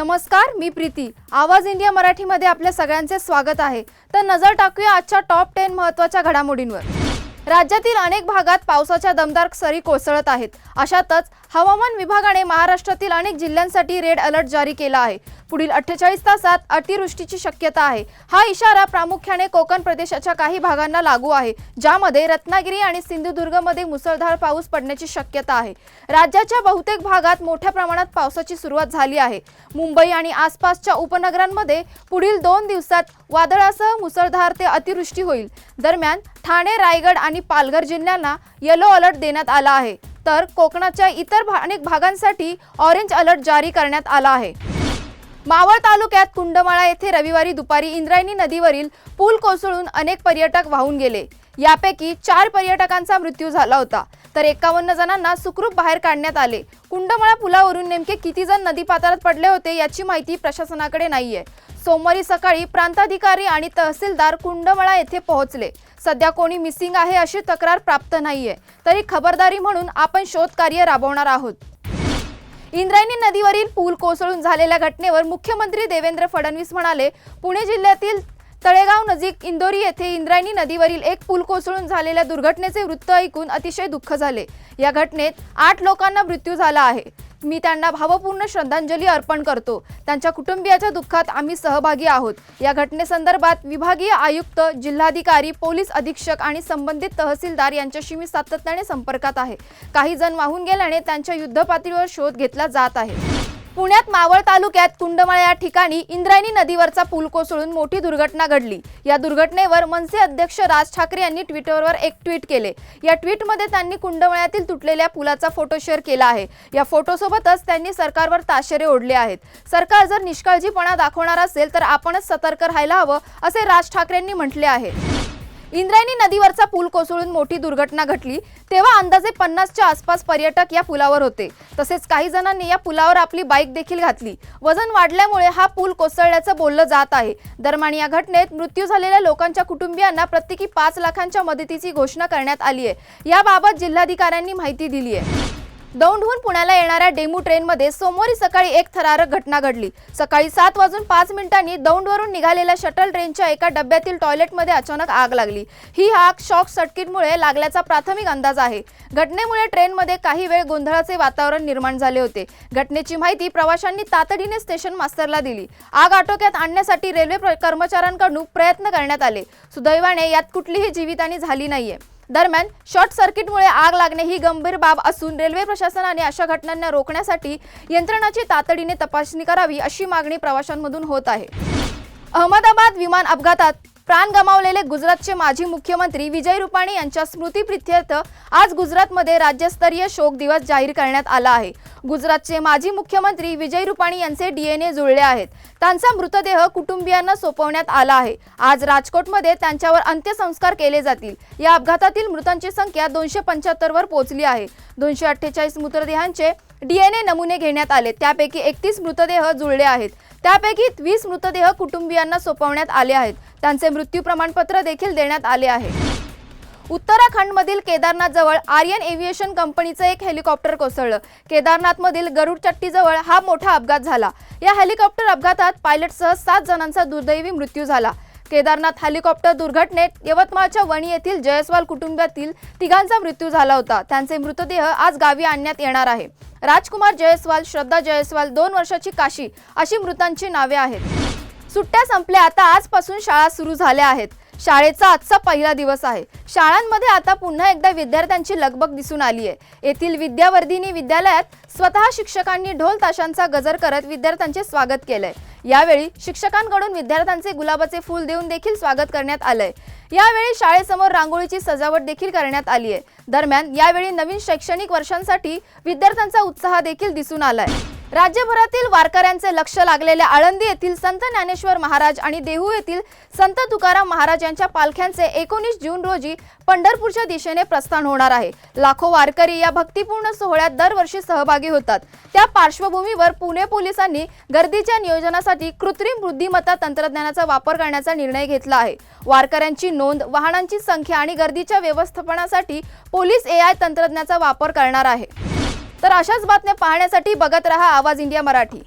नमस्कार मी प्रीती. आवाज इंडिया मराठीमध्ये आपल्या सगळ्यांचे स्वागत आहे. तर नजर टाकूया आजच्या टॉप टेन महत्त्वाच्या घडामोडींवर. राज्यातील अनेक भागात पावसाच्या दमदार सरी कोसळत आहेत. अशातच हवामान विभागाने महाराष्ट्रातील अनेक जिल्ह्यांसाठी रेड अलर्ट जारी केला आहे. पुढील अठ्ठेचाळीस तासात अतिवृष्टीची शक्यता आहे. हा इशारा प्रामुख्याने कोकण प्रदेशाच्या काही भागांना लागू आहे ज्यामध्ये रत्नागिरी आणि सिंधुदुर्गमध्ये मुसळधार पाऊस पडण्याची शक्यता आहे. राज्याच्या बहुतेक भागात मोठ्या प्रमाणात पावसाची सुरुवात झाली आहे. मुंबई आणि आसपासच्या उपनगरांमध्ये पुढील दोन दिवसात वादळासह मुसळधार ते अतिवृष्टी होईल. दरम्यान ठाणे रायगड आणि पालघर जिल्ह्यांना येलो अलर्ट देण्यात आला आहे. तर कोकणाच्या इतर भा- अनेक भागांसाठी ऑरेंज अलर्ट जारी करण्यात आला आहे. मावळ तालुक्यात कुंडमाळा येथे रविवारी दुपारी इंद्रायणी नदीवरील पूल कोसळून अनेक पर्यटक वाहून गेले. यापैकी चार पर्यटकांचा मृत्यू झाला होता. तर एकावन्न जणांना सुखरूप बाहेर काढण्यात आले. कुंडमाळा पुलावरून नेमके किती जण नदीपात्रात पडले होते याची माहिती प्रशासनाकडे नाहीये. सोमवारी सकाळी प्रांताधिकारी आणि तहसीलदार कुंडमळा येथे पोहोचले. सध्या कोणी मिसिंग आहे अशी तक्रार प्राप्त नाहीये. तरी खबरदारी म्हणून आपण शोध कार्य राबवणार आहोत. इंद्रायणी नदीवरील पूल कोसळून झालेल्या घटनेवर मुख्यमंत्री देवेंद्र फडणवीस म्हणाले पुणे जिल्ह्यातील तळेगाव नजीक इंदोरी येथे इंद्रायणी नदीवरील एक पूल कोसळून झालेल्या दुर्घटनेचे वृत्त ऐकून अतिशय दुःख झाले. या घटनेत आठ लोकांना मृत्यू झाला आहे. मी त्यांना भावपूर्ण श्रद्धांजली अर्पण करतो. त्यांच्या कुटुंबियाच्या दुःखात आम्ही सहभागी आहोत. या घटनेसंदर्भात विभागीय आयुक्त जिल्हाधिकारी पोलीस अधीक्षक आणि संबंधित तहसीलदार यांच्याशी मी सातत्याने संपर्कात आहे. काही जण वाहून गेल्याने त्यांच्या युद्धपातळीवर शोध घेतला जात आहे. पुण्यात मावळ तालुक्यात कुंडमाळा या ठिकाणी इंद्रायणी नदीवरचा पूल कोसळून मोठी दुर्घटना घडली. या दुर्घटनेवर मनसे अध्यक्ष राज ठाकरे यांनी ट्विटरवर एक ट्विट केले. या ट्विटमध्ये त्यांनी कुंडमळ्यातील तुटलेल्या पुलाचा फोटो शेअर केला आहे. या फोटोसोबतच त्यांनी सरकारवर ताशेरे ओढले आहेत. सरकार जर निष्काळजीपणा दाखवणार असेल तर आपणच सतर्क राहायला हवं असे राज ठाकरेंनी म्हटले आहे. इंद्रायणी नदीवरचा पूल कोसळून मोठी दुर्घटना घडली. तेव्हा अंदाजे पन्नासच्या आसपास पर्यटक या पुलावर होते. तसेच काही जणांनी या पुलावर आपली बाईक देखील घातली. वजन वाढल्यामुळे हा पूल कोसळल्याचं बोललं जात आहे. दरम्यान या घटनेत मृत्यू झालेल्या लोकांच्या कुटुंबियांना प्रत्येकी पाच लाखांच्या मदतीची घोषणा करण्यात आली आहे. याबाबत जिल्हाधिकाऱ्यांनी माहिती दिली आहे. दौंडहून पुण्याला येणाऱ्या डेमू ट्रेनमध्ये सोमवारी सकाळी एक थरारक घटना घडली. सकाळी सात वाजून पाच मिनिटांनी दौंडवरून निघालेल्या शटल ट्रेनच्या एका डब्यातील टॉयलेटमध्ये अचानक आग लागली. ही आग शॉक सर्किटमुळे लागल्याचा प्राथमिक अंदाज आहे. घटनेमुळे ट्रेनमध्ये काही वेळ गोंधळाचे वातावरण निर्माण झाले होते. घटनेची माहिती प्रवाशांनी तातडीने स्टेशन मास्टरला दिली. आग आटोक्यात आणण्यासाठी रेल्वे प्र- कर्मचाऱ्यांकडून प्रयत्न करण्यात आले. सुदैवाने यात कुठलीही जीवितहानी झाली नाहीये. दरम्यान शॉर्ट सर्किटमुळे आग लागणे ही गंभीर बाब असून रेल्वे प्रशासनाने अशा घटनांना रोखण्यासाठी यंत्रणाची तातडीने तपासणी करावी अशी मागणी प्रवाशांमधून होत आहे. अहमदाबाद विमान अपघातात प्राण गमावलेले गुजरातचे माजी मुख्यमंत्री विजय रुपाणी यांच्या स्मृतीप्रित्यर्थ आज गुजरातमध्ये राज्यस्तरीय शोक दिवस जाहीर करण्यात आला आहे. गुजरातचे माजी मुख्यमंत्री विजय रुपाणी यांचे डीएनए जुळले आहेत. त्यांचा मृतदेह कुटुंबियांना सोपवण्यात आला आहे. आज राजकोटमध्ये त्यांच्यावर अंत्यसंस्कार केले जातील. या अपघातातील मृतांची संख्या दोनशे पंच्याहत्तरवर पोहोचली आहे. दोनशे अठ्ठेचाळीस मृतदेहांचे डीएनए नमुने घेण्यात आले. त्यापैकी एकतीस मृतदेह जुळले आहेत. त्यापैकी वीस मृतदेह कुटुंबियांना सोपवण्यात आले आहेत. त्यांचे मृत्यू प्रमाणपत्र देखील देण्यात आले आहे. उत्तराखंडमधील केदारनाथजवळ आर्यन एव्हिएशन कंपनीचं एक हेलिकॉप्टर कोसळलं. केदारनाथमधील गरुडचट्टीजवळ हा मोठा अपघात झाला. या हेलिकॉप्टर अपघातात पायलटसह सात जणांचा दुर्दैवी मृत्यू झाला. केदारनाथ हेलिकॉप्टर दुर्घटनेत यवतमाळच्या वणी येथील जयस्वाल कुटुंबातील तिघांचा मृत्यू झाला होता. त्यांचे मृतदेह आज गावी आणण्यात येणार आहे. राजकुमार जयस्वाल श्रद्धा जयस्वाल दोन वर्षाची काशी अशी मृतांची नावे आहेत. सुट्ट्या संपल्या आता आजपासून शाळा सुरू झाल्या आहेत. शाळेचा आजचा पहिला दिवस आहे. शाळांमध्ये आता पुन्हा एकदा विद्यार्थ्यांची लगबग दिसून आली आहे. येथील विद्यावर्धिनी विद्यालयात स्वतः शिक्षकांनी ढोल ताशांचा गजर करत विद्यार्थ्यांचे स्वागत केलंय. यावेळी शिक्षकांकडून विद्यार्थ्यांचे गुलाबाचे फूल देऊन देखील स्वागत करण्यात आलंय. यावेळी शाळेसमोर रांगोळीची सजावट देखील करण्यात आली आहे. दरम्यान यावेळी नवीन शैक्षणिक वर्षांसाठी विद्यार्थ्यांचा उत्साह देखील दिसून आलाय. राज्यभरातील वारकऱ्यांचे लक्ष लागलेल्या आळंदी येथील संत ज्ञानेश्वर महाराज आणि देहू येथील संत तुकाराम महाराज यांच्या पालख्यांचे एकोणीस जून रोजी पंढरपूरच्या दिशेने प्रस्थान होणार आहे. लाखो वारकरी या भक्तिपूर्ण सोहळ्यात दरवर्षी सहभागी होतात. त्या पार्श्वभूमीवर पुणे पोलिसांनी गर्दीच्या नियोजनासाठी कृत्रिम बुद्धिमत्ता तंत्रज्ञानाचा वापर करण्याचा निर्णय घेतला आहे. वारकऱ्यांची नोंद वाहनांची संख्या आणि गर्दीच्या व्यवस्थापनासाठी पोलीस एआय तंत्रज्ञानाचा वापर करणार आहे. तर अशाच बातम्या पाहण्यासाठी बघत रहा आवाज इंडिया मराठी.